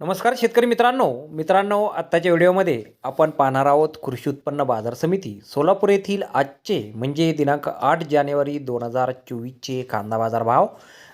नमस्कार शेतकरी मित्रांनो. मित्रांनो आत्ताच्या व्हिडिओमध्ये आपण पाहणार आहोत कृषी उत्पन्न बाजार समिती सोलापूर येथील आजचे म्हणजे दिनांक आठ जानेवारी दोन हजार चोवीसचे कांदा बाजार भाव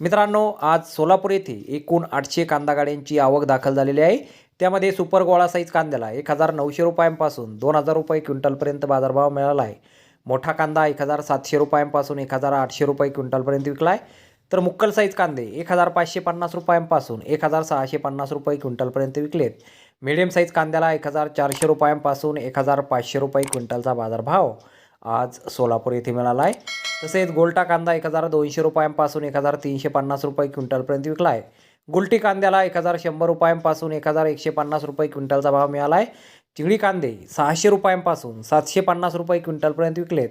मित्रांनो आज सोलापूर येथे एकूण आठशे कांदा गाड्यांची आवक दाखल झालेली आहे. त्यामध्ये सुपर गोळा साईज कांद्याला एक हजार नऊशे रुपयांपासून दोन हजार रुपये क्विंटलपर्यंत बाजारभाव मिळाला आहे. मोठा कांदा एक हजार सातशे रुपयांपासून एक हजार आठशे रुपये क्विंटलपर्यंत विकला आहे. तर मुक्कल साईज कांदे एक हजार पाचशे पन्नास रुपयांपासून एक हजार सहाशे पन्नास रुपये क्विंटलपर्यंत विकलेत. मिडियम साईज कांद्याला एक हजार चारशे रुपयांपासून एक हजार पाचशे रुपये क्विंटलचा बाजारभाव आज सोलापूर येथे मिळाला आहे तसेच गोल्टा कांदा एक हजार दोनशे रुपयांपासून एक हजार तीनशे पन्नास रुपये क्विंटलपर्यंत विकला आहे गुलटी कांद्याला एक हजार शंभर रुपयांपासून एक हजार एकशे पन्नास रुपये क्विंटलचा भाव मिळाला आहे चिंगडी कांदे सहाशे रुपयांपासून सातशे पन्नास रुपये क्विंटलपर्यंत विकलेत.